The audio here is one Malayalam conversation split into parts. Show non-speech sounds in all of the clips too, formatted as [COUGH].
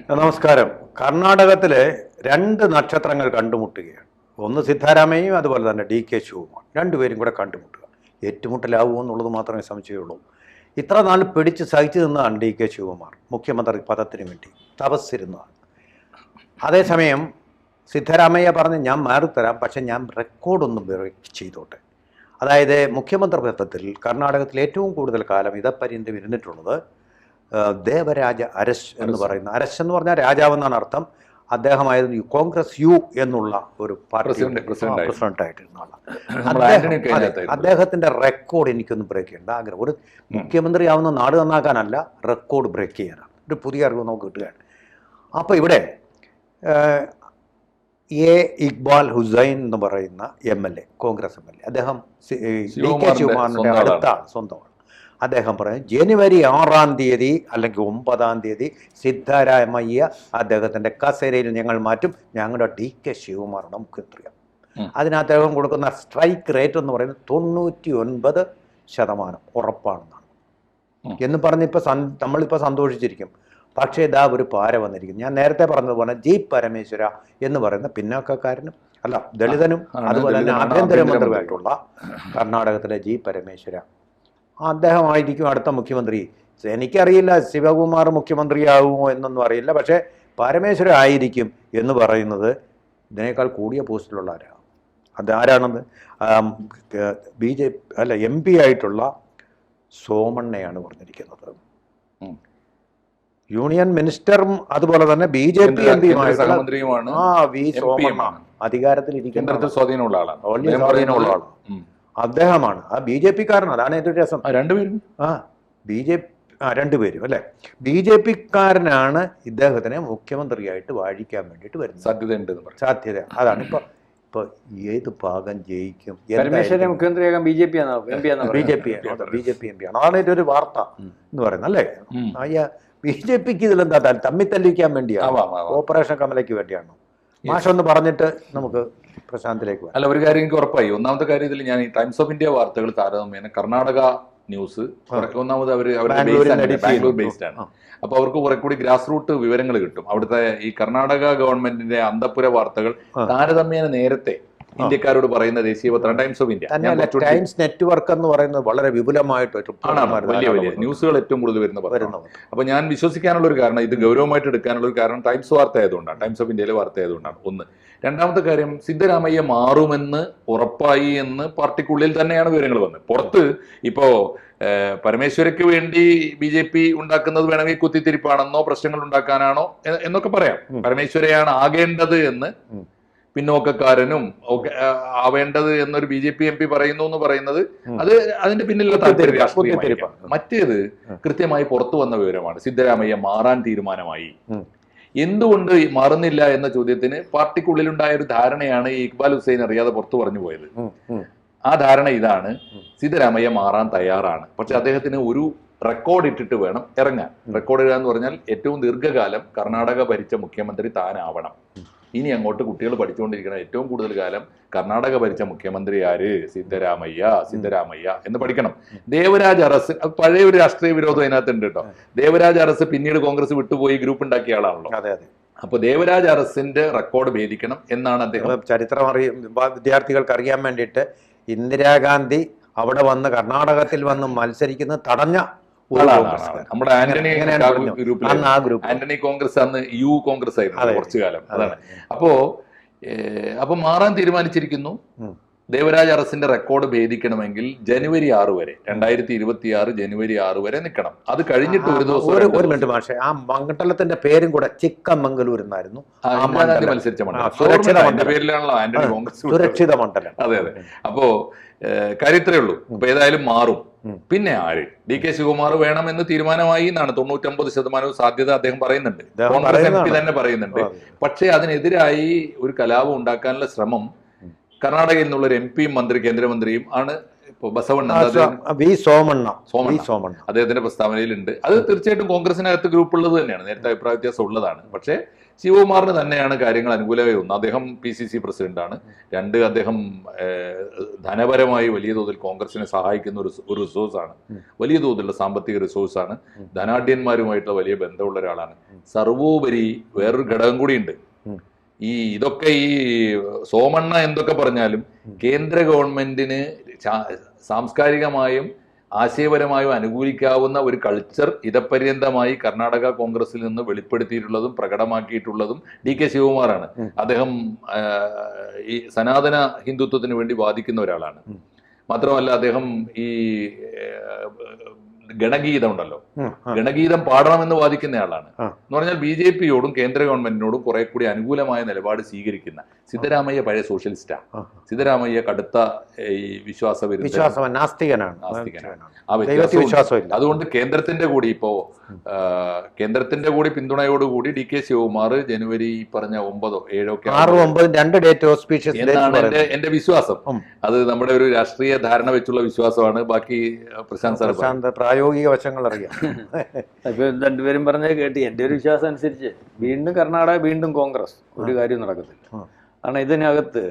നമസ്കാരം. കർണാടകത്തിലെ രണ്ട് നക്ഷത്രങ്ങൾ കണ്ടുമുട്ടുകയാണ്. ഒന്ന് സിദ്ധാരാമയും അതുപോലെ തന്നെ ഡി കെ ശിവുമാണ് രണ്ടുപേരും കൂടെ കണ്ടുമുട്ടുക. ഏറ്റുമുട്ടലാവുമോ എന്നുള്ളത് മാത്രമേ സംശയമുള്ളൂ. ഇത്ര നാൾ പിടിച്ച് സഹിച്ചു നിന്നതാണ് ഡി കെ ശിവകുമാർ. മുഖ്യമന്ത്രി പദത്തിന് വേണ്ടി തപസ്സിരുന്നതാണ്. അതേസമയം സിദ്ധരാമയ്യ പറഞ്ഞ് ഞാൻ മാറിത്തരാം പക്ഷെ ഞാൻ റെക്കോർഡൊന്നും ചെയ്തോട്ടെ. അതായത് മുഖ്യമന്ത്രി പദത്തിൽ കർണാടകത്തിൽ ഏറ്റവും കൂടുതൽ കാലം ഇതപ്പര്യന്തം ഇരുന്നിട്ടുള്ളത് ദേവരാജ അരശ് എന്ന് പറയുന്ന അരശ് എന്ന് പറഞ്ഞാൽ രാജാവ് എന്നാണ് അർത്ഥം. അദ്ദേഹമായിരുന്നു ഈ കോൺഗ്രസ് യു എന്നുള്ള ഒരു പാർട്ടി പ്രസിഡന്റ്- പ്രസിഡന്റ് ആയിരുന്നു. പ്രസിഡന്റ് ആയിട്ടിരുന്ന ആളാണ്. അദ്ദേഹത്തിന്റെ റെക്കോർഡ് എനിക്കൊന്ന് ബ്രേക്ക് ചെയ്യേണ്ട ആഗ്രഹം. ഒരു മുഖ്യമന്ത്രി ആവുന്ന നാട് നന്നാക്കാനല്ല റെക്കോർഡ് ബ്രേക്ക് ചെയ്യാനാണ്. ഒരു പുതിയ അറിവ് നമുക്ക് കിട്ടുകയാണ്. അപ്പോൾ ഇവിടെ എ ഇക്ബാൽ ഹുസൈൻ എന്ന് പറയുന്ന M L A Congress M L A. അദ്ദേഹം ഡി കെ ശിവകുമാറിന്റെ അടുത്താണ് സ്വന്തമാണ് അദ്ദേഹം പറഞ്ഞു ജനുവരി ആറാം തീയതി അല്ലെങ്കിൽ ഒമ്പതാം തീയതി സിദ്ധരാമയ്യ അദ്ദേഹത്തിന്റെ കസേരയിൽ ഞങ്ങൾ മാറ്റും. ഞങ്ങളുടെ ഡി കെ ശിവകുമാറാണ് മുഖ്യമന്ത്രിയാണ് അതിന് അദ്ദേഹം കൊടുക്കുന്ന സ്ട്രൈക്ക് റേറ്റ് എന്ന് പറയുന്നത് തൊണ്ണൂറ്റി ഒൻപത് ശതമാനം ഉറപ്പാണെന്നാണ്. എന്ന് പറഞ്ഞിപ്പോൾ സന് നമ്മളിപ്പോൾ സന്തോഷിച്ചിരിക്കും. പക്ഷേ ഇതാ ഒരു പാര വന്നിരിക്കും ഞാൻ നേരത്തെ പറഞ്ഞതുപോലെ ജി പരമേശ്വര എന്ന് പറയുന്ന പിന്നാക്കക്കാരനും അല്ല ദളിതനും അതുപോലെ തന്നെ ആഭ്യന്തരമന്ത്രിയായിട്ടുള്ള കർണാടകത്തിലെ ജി പരമേശ്വര അദ്ദേഹമായിരിക്കും അടുത്ത മുഖ്യമന്ത്രി. എനിക്കറിയില്ല ശിവകുമാർ മുഖ്യമന്ത്രിയാകുമോ എന്നൊന്നും അറിയില്ല. പക്ഷേ പരമേശ്വരൻ ആയിരിക്കും എന്ന് പറയുന്നത് ഇതിനേക്കാൾ കൂടിയ പോസ്റ്റിലുള്ള ആരാണ്? അതാരാണെന്ന് ബി ജെ അല്ല എം പി ആയിട്ടുള്ള സോമണ്ണയാണ് പറഞ്ഞിരിക്കുന്നത്. യൂണിയൻ മിനിസ്റ്ററും അതുപോലെ തന്നെ ബി ജെ പി എം പിയുമായിട്ടുള്ള ആ വി സോമണ്ണ. അധികാരത്തിലിരിക്കുന്ന സ്വാധീനമുള്ള ആളാണ്. സ്വാധീനമുള്ള ആളാണ്. അദ്ദേഹമാണ്. ആ ബി ജെ പിക്കാരനാണ് അതാണ് ഏറ്റവും രസം ആ, രണ്ടുപേരും ആ ബി ജെ ആ രണ്ടുപേരും അല്ലെ? ബി ജെ പിക്കാരനാണ് ഇദ്ദേഹത്തിനെ മുഖ്യമന്ത്രിയായിട്ട് വാഴിക്കാൻ വേണ്ടിയിട്ട് വരുന്നത്. സാധ്യതയുണ്ട് സാധ്യത. അതാണ് ഇപ്പൊ ഇപ്പൊ ഏത് ഭാഗം ജയിക്കും Parameshwaran മുഖ്യമന്ത്രിയാകാൻ B J P B J P B J P M P ആണ്. അതാണ് ഏറ്റവും ഒരു വാർത്ത എന്ന് പറയുന്നത് അല്ലേ. അയ്യ ബി ജെ പിക്ക് ഇതിലെന്താ തമ്മിൽ തമ്മി തല്ലിക്കാൻ വേണ്ടിയാണ്. ഓപ്പറേഷൻ കമലയ്ക്ക് വേണ്ടിയാണോ? മാഷൊന്ന് പറഞ്ഞിട്ട് നമുക്ക് പ്രശാന്തിലേക്ക് അല്ല ഒരു കാര്യം എനിക്ക് ഉറപ്പായി. ഒന്നാമത്തെ കാര്യം ഇതിൽ ഞാൻ ഈ ടൈംസ് ഓഫ് ഇന്ത്യ വാർത്തകൾ താരതമ്യേന കർണാടക ന്യൂസ് ഒന്നാമത് അവർ അവരുടെ ബാംഗ്ലൂർ ബേസ്ഡ് ആണ്. അപ്പോൾ അപ്പൊ അവർക്ക് കുറെ കൂടി ഗ്രാസ് റൂട്ട് വിവരങ്ങൾ കിട്ടും. അവിടുത്തെ ഈ കർണാടക ഗവൺമെന്റിന്റെ അന്തപുര വാർത്തകൾ. താരതമ്യേന നേരത്തെ ഇന്ത്യക്കാരോട് പറയുന്ന ദേശീയ പത്രം Times of India Times network എന്ന് പറയുന്നത് വളരെ വിപുലമായിട്ട് വലിയ വലിയ ന്യൂസുകൾ ഏറ്റവും കൂടുതൽ വരുന്ന വരുന്നത്. അപ്പൊ ഞാൻ വിശ്വസിക്കാനുള്ള ഒരു കാരണം ഇത് ഗൗരവമായിട്ട് എടുക്കാനുള്ള ഒരു കാരണം ടൈംസ് വാർത്ത ആയതുകൊണ്ടാണ്. ടൈംസ് ഓഫ് ഇന്ത്യയിലെ വാർത്ത ആയതുകൊണ്ടാണ്. ഒന്ന്. രണ്ടാമത്തെ കാര്യം സിദ്ധരാമയ്യ മാറുമെന്ന് ഉറപ്പായി എന്ന് പാർട്ടിക്കുള്ളിൽ തന്നെയാണ് വിവരങ്ങൾ വന്നത്. പുറത്ത് ഇപ്പോ പരമേശ്വരയ്ക്ക് വേണ്ടി ബി ജെ പി ഉണ്ടാക്കുന്നത് വേണമെങ്കിൽ കുത്തിത്തിരിപ്പാണെന്നോ പ്രശ്നങ്ങൾ ഉണ്ടാക്കാനാണോ എന്നൊക്കെ പറയാം. പരമേശ്വരയാണ് ആകേണ്ടത് എന്ന്. പിന്നോക്കക്കാരനും ഒക്കെ ആവേണ്ടത് എന്നൊരു B J P M P പറയുന്നു എന്ന് പറയുന്നത് അത് അതിന്റെ പിന്നിലുള്ള താല്പര്യം. മറ്റേത് കൃത്യമായി പുറത്തു വന്ന വിവരമാണ്. സിദ്ധരാമയ്യ മാറാൻ തീരുമാനമായി. എന്തുകൊണ്ട് മാറുന്നില്ല എന്ന ചോദ്യത്തിന് പാർട്ടിക്കുള്ളിലുണ്ടായ ഒരു ധാരണയാണ് ഇക്ബാൽ ഹുസൈൻ അറിയാതെ പുറത്തു പറഞ്ഞു പോയത്. ആ ധാരണ ഇതാണ്. സിദ്ധരാമയ്യ മാറാൻ തയ്യാറാണ്. പക്ഷെ അദ്ദേഹത്തിന് ഒരു റെക്കോർഡ് ഇട്ടിട്ട് വേണം ഇറങ്ങാൻ. റെക്കോർഡ് ഇടുക എന്ന് പറഞ്ഞാൽ ഏറ്റവും ദീർഘകാലം കർണാടക ഭരിച്ച മുഖ്യമന്ത്രി താനാവണം. ഇനി അങ്ങോട്ട് കുട്ടികൾ പഠിച്ചുകൊണ്ടിരിക്കണം ഏറ്റവും കൂടുതൽ കാലം കർണാടക ഭരിച്ച മുഖ്യമന്ത്രി ആര്? സിദ്ധരാമയ്യ സിദ്ധരാമയ്യ എന്ന് പഠിക്കണം. ദേവരാജ് അറസ് പഴയ ഒരു രാഷ്ട്രീയ വിരോധം അതിനകത്ത് ഉണ്ട് കേട്ടോ ദേവരാജ് അറസ് പിന്നീട് കോൺഗ്രസ് വിട്ടുപോയി ഗ്രൂപ്പ് ഉണ്ടാക്കിയ ആളാണല്ലോ. അതെ അതെ. അപ്പൊ ദേവരാജ് അറസിന്റെ റെക്കോർഡ് ഭേദിക്കണം എന്നാണ് അദ്ദേഹം. ചരിത്രം അറിയ വിദ്യാർത്ഥികൾക്ക് അറിയാൻ വേണ്ടിയിട്ട് ഇന്ദിരാഗാന്ധി അവിടെ വന്ന് കർണാടകത്തിൽ വന്ന് മത്സരിക്കുന്നത് തടഞ്ഞ നമ്മുടെ ആന്റണി എങ്ങനെയാണ് കാ- പറഞ്ഞു? ഗ്രൂപ്പിലെ അന്ന് ആ ഗ്രൂപ്പ്. ആന്റണി കോൺഗ്രസ് അന്ന് യു കോൺഗ്രസ് ആയിരുന്നു കുറച്ചു കാലം അതാണ്. അപ്പോ അപ്പൊ മാറാൻ തീരുമാനിച്ചിരിക്കുന്നു. ദേവരാജ് അറസിന്റെ റെക്കോർഡ് ഭേദിക്കണമെങ്കിൽ ജനുവരി ആറ് വരെ രണ്ടായിരത്തി ഇരുപത്തി ആറ് ജനുവരി ആറ് വരെ നിൽക്കണം. അത് കഴിഞ്ഞിട്ട് ഒരു ദിവസം ഒരു. മിനിറ്റ് മാഷെ ആ മണ്ഡലത്തിന്റെ പേരും കൂടെ ചിക്കമംഗലൂർ എന്നായിരുന്നു. മത്സരിച്ച മണ്ഡലം. പേരിലാണല്ലോ ആന്റണി കോൺഗ്രസ് സുരക്ഷിത മണ്ഡലം. അതെ അതെ. അപ്പോ കാര്യത്രേ ഉള്ളൂ. ഇപ്പൊ ഏതായാലും മാറും. പിന്നെ ആര്? ഡി കെ ശിവകുമാർ വേണമെന്ന് തീരുമാനമായി എന്നാണ് തൊണ്ണൂറ്റൊമ്പത് ശതമാനവും സാധ്യത അദ്ദേഹം പറയുന്നുണ്ട്. കോൺഗ്രസ് എം പി തന്നെ പറയുന്നുണ്ട്. പക്ഷേ അതിനെതിരായി ഒരു കലാപം ഉണ്ടാക്കാനുള്ള ശ്രമം. കർണാടകയിൽ നിന്നുള്ള ഒരു എം പിയും മന്ത്രി കേന്ദ്രമന്ത്രിയും ആണ് ഇപ്പൊ ബസവണ്ണ വി സോമണ്ണ. സോമി സോമണ്ണ. സോമണ്ണ. അദ്ദേഹത്തിന്റെ പ്രസ്താവനയിലുണ്ട്. അത് തീർച്ചയായിട്ടും കോൺഗ്രസിനകത്ത് ഗ്രൂപ്പ് ഉള്ളത് തന്നെയാണ്. നേരത്തെ അഭിപ്രായ വ്യത്യാസം ഉള്ളതാണ്. പക്ഷേ ശിവകുമാറിന് തന്നെയാണ് കാര്യങ്ങൾ അനുകൂലമായി ഒന്ന്. അദ്ദേഹം പി സി സി പ്രസിഡന്റാണ് രണ്ട് അദ്ദേഹം ധനപരമായി വലിയ തോതിൽ കോൺഗ്രസിനെ സഹായിക്കുന്ന ഒരു ഒരു റിസോഴ്സാണ് ഉം. വലിയ തോതിലുള്ള സാമ്പത്തിക റിസോഴ്സ് ആണ്. ധനാഢ്യന്മാരുമായിട്ടുള്ള വലിയ ബന്ധമുള്ള ഒരാളാണ്. സർവോപരി വേറൊരു ഘടകം കൂടിയുണ്ട്. ഈ ഇതൊക്കെ ഈ സോമണ്ണ എന്തൊക്കെ പറഞ്ഞാലും. കേന്ദ്ര ഗവൺമെന്റിന് സാംസ്കാരികമായും ആശയപരമായും അനുകൂലിക്കാവുന്ന ഒരു കൾച്ചർ ഇതപര്യന്തമായി കർണാടക കോൺഗ്രസിൽ നിന്ന് വെളിപ്പെടുത്തിയിട്ടുള്ളതും പ്രകടമാക്കിയിട്ടുള്ളതും ഡി കെ ശിവകുമാറാണ്. അദ്ദേഹം ഈ സനാതന ഹിന്ദുത്വത്തിന് വേണ്ടി വാദിക്കുന്ന ഒരാളാണ് മാത്രമല്ല അദ്ദേഹം ഈ ഗണഗീതം ഉണ്ടല്ലോ ഗണഗീതം പാടണമെന്ന് വാദിക്കുന്ന ആളാണ്. എന്ന് പറഞ്ഞാൽ ബി ജെ പിയോടും കേന്ദ്ര ഗവൺമെന്റിനോടും കുറെ കൂടി അനുകൂലമായ നിലപാട് സ്വീകരിക്കുന്ന സിദ്ധരാമയ്യ പഴയ സോഷ്യലിസ്റ്റാ. സിദ്ധരാമയ്യ കടുത്ത ഈ വിശ്വാസ നാസ്തികനാണ്. അതുകൊണ്ട് കേന്ദ്രത്തിന്റെ കൂടി ഇപ്പോ കേന്ദ്രത്തിന്റെ കൂടി പിന്തുണയോടുകൂടി ഡി കെ ശിവകുമാർ ജനുവരി പറഞ്ഞ ഒമ്പതോ ഏഴോ ഒക്കെ ആറും ഒമ്പതും രണ്ട് ഡേറ്റ് ഓസ്പീഷ്യസ് എന്നാണ് എന്റെ എന്റെ വിശ്വാസം. അത് നമ്മുടെ ഒരു രാഷ്ട്രീയ ധാരണ വെച്ചുള്ള വിശ്വാസമാണ്. ബാക്കി പ്രശാന്ത് സാർ പ്രായോഗിക വശങ്ങൾ അറിയാം. [LAUGHS] ഇപ്പൊ രണ്ടുപേരും പറഞ്ഞത് കേട്ടി എന്റെ ഒരു വിശ്വാസം അനുസരിച്ച് വീണ്ടും കർണാടക വീണ്ടും കോൺഗ്രസ് ഒരു കാര്യം നടക്കത്തില്ല. കാരണം ഇതിനകത്ത്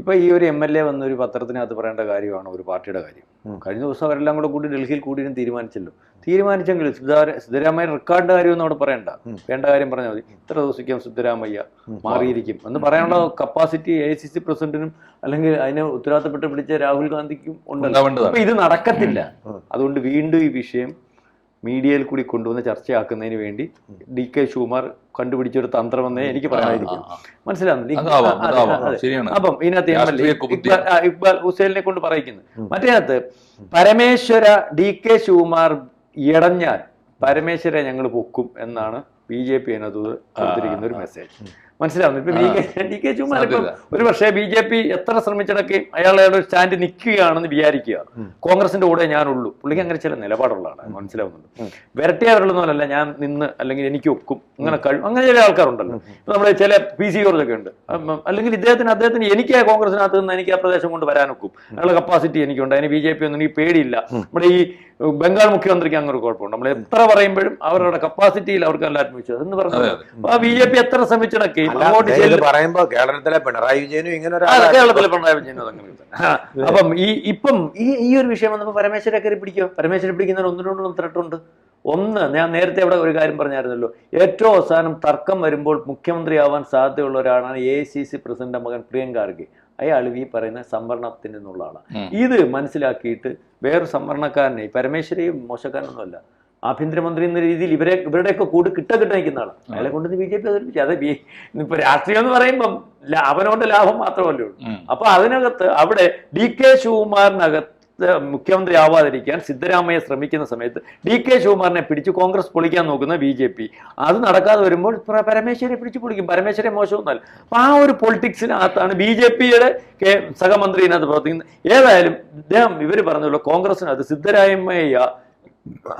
ഇപ്പൊ ഈ ഒരു എം എൽ എ വന്ന ഒരു പത്രത്തിനകത്ത് പറയേണ്ട കാര്യമാണ് ഒരു പാർട്ടിയുടെ കാര്യം. കഴിഞ്ഞ ദിവസം അവരെല്ലാം കൂടെ കൂടി ഡൽഹിയിൽ കൂടിയും തീരുമാനിച്ചല്ലോ. തീരുമാനിച്ചെങ്കിൽ സിദ്ധാര സിദ്ധരാമയ്യ റെക്കോർഡിന്റെ കാര്യമൊന്നും അവിടെ പറയണ്ട. വേണ്ട കാര്യം പറഞ്ഞാൽ മതി. ഇത്ര ദിവസിക്കാം സിദ്ധരാമയ്യ മാറിയിരിക്കും എന്ന് പറയാനുള്ള കപ്പാസിറ്റി എ സി സി പ്രസിഡന്റിനും അല്ലെങ്കിൽ അതിനെ ഉത്തരവാദിത്തപ്പെട്ട് പിടിച്ച രാഹുൽ ഗാന്ധിക്കും ഉണ്ട് ഇത് നടക്കത്തില്ല. അതുകൊണ്ട് വീണ്ടും ഈ വിഷയം മീഡിയയിൽ കൂടി കൊണ്ടുവന്ന് ചർച്ചയാക്കുന്നതിന് വേണ്ടി ഡി കെ ശിവകുമാർ കണ്ടുപിടിച്ചൊരു തന്ത്രമെന്നേ എനിക്ക് പറയാനായിരിക്കും. മനസ്സിലാവുന്നു മനസ്സിലാവുന്നില്ല അപ്പം ഇതിനകത്ത്. ഇക്ബാൽ ഹുസൈലിനെ കൊണ്ട് പറയിക്കുന്നു. മറ്റേനകത്ത് പരമേശ്വര ഡി കെ ഷൂമാർ ഇടഞ്ഞാൽ പരമേശ്വരെ ഞങ്ങൾ പൊക്കും എന്നാണ് ബി ജെ പി അതിനകത്ത് കൊടുത്തിരിക്കുന്ന ഒരു മെസ്സേജ് മനസ്സിലാവുന്നു. ഇപ്പൊ ഡി കെ ഇപ്പം ഒരു പക്ഷേ ബി ജെ പി എത്ര ശ്രമിച്ചിടക്കുകയും അയാളുടെ ഒരു സ്റ്റാൻഡ് നിൽക്കുകയാണെന്ന് വിചാരിക്കുക. കോൺഗ്രസിന്റെ കൂടെ ഞാനുള്ളൂ. പുള്ളിക്ക് അങ്ങനെ ചില നിലപാടുള്ളതാണ് മനസ്സിലാവുന്നുണ്ട്. ഉം. വരട്ടിയാറുള്ളതല്ല ഞാൻ നിന്ന് അല്ലെങ്കിൽ എനിക്ക് ഒക്കും. അങ്ങനെ കഴിയും അങ്ങനെ ചില ആൾക്കാരുണ്ടല്ലോ. ഇപ്പൊ നമ്മുടെ ചില പി സി ഒക്കെ ഉണ്ട്. അല്ലെങ്കിൽ ഇദ്ദേഹത്തിന് അദ്ദേഹത്തിന് എനിക്ക് ആ കോൺഗ്രസിനകത്ത് നിന്ന് എനിക്ക് ആ പ്രദേശം കൊണ്ട് വരാനൊക്കും. അതിനുള്ള കപ്പാസിറ്റി എനിക്കുണ്ട്. അതിന് ബി ജെ പി ഒന്നും ഈ പേടിയില്ല. നമ്മുടെ ഈ ബംഗാൾ മുഖ്യമന്ത്രിക്ക് അങ്ങനെ ഒരു കുഴപ്പമുണ്ട്. നമ്മൾ എത്ര പറയുമ്പോഴും അവരുടെ കപ്പാസിറ്റിയിൽ അവർക്ക് നല്ല ആത്മവിശ്വാസം. എന്ന് പറഞ്ഞത് ആ ബി ജെ പി എത്ര ശ്രമിച്ചിടക്കുകയും അങ്ങോട്ട് കേരളത്തിലെ പിണറായി വിജയനും ഇങ്ങനെ. കേരളത്തിലെ പിണറായി വിജയനും അതങ്ങനെ. അപ്പം ഈ ഇപ്പം ഈ ഈ ഒരു വിഷയം വന്നപ്പോൾ പരമേശ്വരെ കയറി പിടിക്കോ പരമേശ്വരെ പിടിക്കുന്നതിന് ഒന്ന് രണ്ടും ത്രട്ടുണ്ട് ഒന്ന് ഞാൻ നേരത്തെ അവിടെ ഒരു കാര്യം പറഞ്ഞായിരുന്നല്ലോ. ഏറ്റവും അവസാനം തർക്കം വരുമ്പോൾ മുഖ്യമന്ത്രിയാവാൻ സാധ്യതയുള്ള ഒരാളാണ് എ സി സി പ്രസിഡന്റ് മകൻ പ്രിയങ്ക ഖാർഗെ അയാൾ ഈ പറയുന്ന സംവരണത്തിൽ നിന്നുള്ള ആളാണ് ഇത് മനസ്സിലാക്കിയിട്ട് വേറെ സംവരണക്കാരനെ പരമേശ്വരയും മോശക്കാരനൊന്നുമല്ല. ആഭ്യന്തരമന്ത്രി എന്ന രീതിയിൽ ഇവരെ ഇവരുടെയൊക്കെ കൂട് കിട്ട കിട്ട നിൽക്കുന്ന ആളാണ് അയാളെ കൊണ്ടുവന്ന് ബി ജെ പി അവതരിപ്പിച്ചു. അത് ഇപ്പൊ രാഷ്ട്രീയം എന്ന് പറയുമ്പം അവനോട് ലാഭം മാത്രമല്ലേ ഉള്ളൂ. അപ്പൊ അതിനകത്ത് അവിടെ ഡി കെ ശിവകുമാറിനകത്ത് മുഖ്യമന്ത്രി ആവാതിരിക്കാൻ സിദ്ധരാമയ്യ ശ്രമിക്കുന്ന സമയത്ത് ഡി കെ ശിവകുമാറിനെ പിടിച്ച് കോൺഗ്രസ് പൊളിക്കാൻ നോക്കുന്ന ബി ജെ പി. അത് നടക്കാതെ വരുമ്പോൾ പ്ര- പരമേശ്വരെ പിടിച്ച് പൊളിക്കും. പരമേശ്വരെ മോശമൊന്നല്ല അപ്പൊ ആ ഒരു പൊളിറ്റിക്സിനകത്താണ് ബി ജെ പിയുടെ സഹമന്ത്രി ഇതിനകത്ത് പ്രവർത്തിക്കുന്നത്. ഏതായാലും ഇദ്ദേഹം ഇവർ പറഞ്ഞുള്ള കോൺഗ്രസിനകത്ത് സിദ്ധരാമയ്യ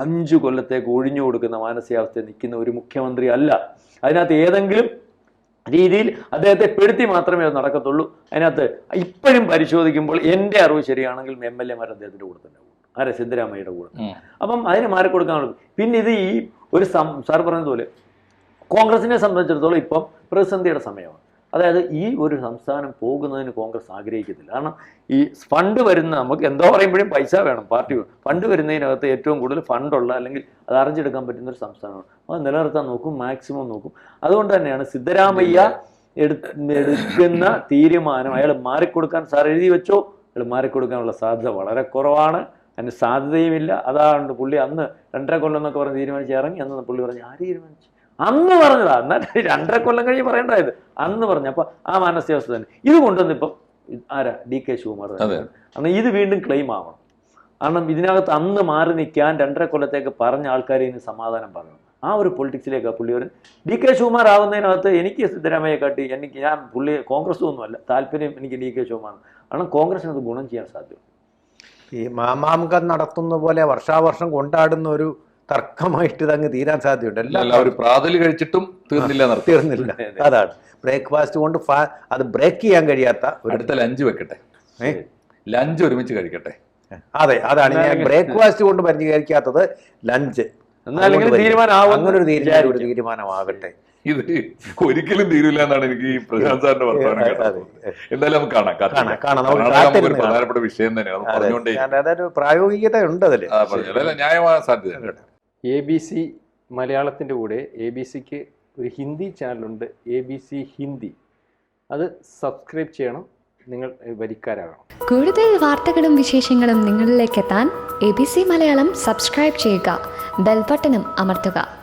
അഞ്ചു കൊല്ലത്തേക്ക് ഒഴിഞ്ഞു കൊടുക്കുന്ന മാനസികാവസ്ഥയിൽ നിൽക്കുന്ന ഒരു മുഖ്യമന്ത്രി അല്ല. അതിനകത്ത് ഏതെങ്കിലും രീതിയിൽ അദ്ദേഹത്തെ പെടുത്തി മാത്രമേ അത് നടക്കത്തുള്ളൂ. അതിനകത്ത് ഇപ്പോഴും പരിശോധിക്കുമ്പോൾ എന്റെ അറിവ് ശരിയാണെങ്കിൽ എം എൽ എമാർ അദ്ദേഹത്തിന്റെ കൂടെ തന്നെ പോകും ആരെ? സിദ്ധരാമയ്യയുടെ കൂടെ. അപ്പം അതിന് മാറിക്കൊടുക്കാനുള്ളത് പിന്നെ ഇത് ഈ ഒരു സാർ പറഞ്ഞതുപോലെ കോൺഗ്രസിനെ സംബന്ധിച്ചിടത്തോളം ഇപ്പം പ്രതിസന്ധിയുടെ സമയമാണ്. അതായത് ഈ ഒരു സംസ്ഥാനം പോകുന്നതിന് കോൺഗ്രസ് ആഗ്രഹിക്കത്തില്ല. കാരണം ഈ ഫണ്ട് വരുന്ന നമുക്ക് എന്തോ പറയുമ്പോഴും പൈസ വേണം പാർട്ടി ഫണ്ട് വരുന്നതിനകത്ത് ഏറ്റവും കൂടുതൽ ഫണ്ടുള്ള അല്ലെങ്കിൽ അത് അറിഞ്ഞെടുക്കാൻ പറ്റുന്ന ഒരു സംസ്ഥാനമാണ്. അത് നിലനിർത്താൻ നോക്കും മാക്സിമം നോക്കും. അതുകൊണ്ട് തന്നെയാണ് സിദ്ധരാമയ്യ എടുക്കുന്ന തീരുമാനം അയാൾ മാറിക്കൊടുക്കാൻ സാർ എഴുതി വെച്ചോ? അയാൾ മാറിക്കൊടുക്കാനുള്ള സാധ്യത വളരെ കുറവാണ്. അതിന് സാധ്യതയുമില്ല. അതാണ് പുള്ളി അന്ന് രണ്ടര കൊല്ലം എന്നൊക്കെ പറഞ്ഞ് തീരുമാനിച്ച് ഇറങ്ങി. അന്ന് പുള്ളി പറഞ്ഞു ആര് തീരുമാനിച്ചു? അന്ന് പറഞ്ഞതാ. എന്നാൽ രണ്ടര കൊല്ലം കഴിഞ്ഞ് പറയേണ്ടത് അന്ന് പറഞ്ഞു. അപ്പൊ ആ മാനസികാവസ്ഥ തന്നെ. ഇത് കൊണ്ടുവന്ന് ഇപ്പം ആരാ? ഡി കെ ശിവകുമാർ കാരണം അതെ. അന്ന് ഇത് വീണ്ടും ക്ലെയിം ആവണം. കാരണം ഇതിനകത്ത് അന്ന് മാറി നിൽക്കാൻ രണ്ടര കൊല്ലത്തേക്ക് പറഞ്ഞ ആൾക്കാരെ ഇനി സമാധാനം പറഞ്ഞു ആ ഒരു പൊളിറ്റിക്സിലേക്ക് പുള്ളി ഒരു ഡി കെ ശിവകുമാർ ആവുന്നതിനകത്ത് എനിക്ക് സിദ്ധരാമയ്യ കാട്ടി എനിക്ക് ഞാൻ പുള്ളി കോൺഗ്രസ് ഒന്നുമല്ല താല്പര്യം എനിക്ക് ഡി കെ ശിവകുമാർ കാരണം കോൺഗ്രസിനത് ഗുണം ചെയ്യാൻ സാധ്യത ഈ മാമാങ്കം നടത്തുന്ന പോലെ വർഷാവർഷം കൊണ്ടാടുന്ന ഒരു തർക്കമായിട്ട് ഇതങ്ങ് തീരാൻ സാധ്യതയുണ്ട്. എല്ലാവരും എല്ലാം പ്രാതൽ കഴിച്ചിട്ടും തീർന്നില്ല തീർന്നില്ല. അതാണ്. ബ്രേക്ക്ഫാസ്റ്റ് കൊണ്ട് അത് ബ്രേക്ക് ചെയ്യാൻ കഴിയാത്ത അടുത്ത ലഞ്ച് വെക്കട്ടെ. ലഞ്ച് ഒരുമിച്ച് കഴിക്കട്ടെ. അതെ അതാണ്. ഞാൻ ബ്രേക്ക്ഫാസ്റ്റ് കൊണ്ട് പരിചരിക്കാത്തത് ലഞ്ച് അങ്ങനെ ഒരു തീരുമാനം ഒരു തീരുമാനമാകട്ടെ. ഇത് ഒരിക്കലും തീരില്ല എന്നാണ് എനിക്ക് ഈ പ്രശാന്ത് സാറിന്റെ വർത്തമാനം കേട്ടത്. എന്തായാലും നമുക്ക് കാണാം ഒരു പ്രധാനപ്പെട്ട വിഷയം തന്നെയാണ്. അത് പറഞ്ഞുകൊണ്ടേ പ്രായോഗികത ഉണ്ട് അതല്ലേ ന്യായമായ സാധ്യത എ ബി സി മലയാളത്തിന്റെ കൂടെ എ ബി സിക്ക് ഒരു ഹിന്ദി ചാനലുണ്ട് എ ബി സി ഹിന്ദി. അത് സബ്സ്ക്രൈബ് ചെയ്യണം നിങ്ങൾ വരിക്കാരാകണം. കൂടുതൽ വാർത്തകളും വിശേഷങ്ങളും നിങ്ങളിലേക്ക് എത്താൻ A B C Malayalam subscribe ചെയ്യുക ബെൽബട്ടനും അമർത്തുക.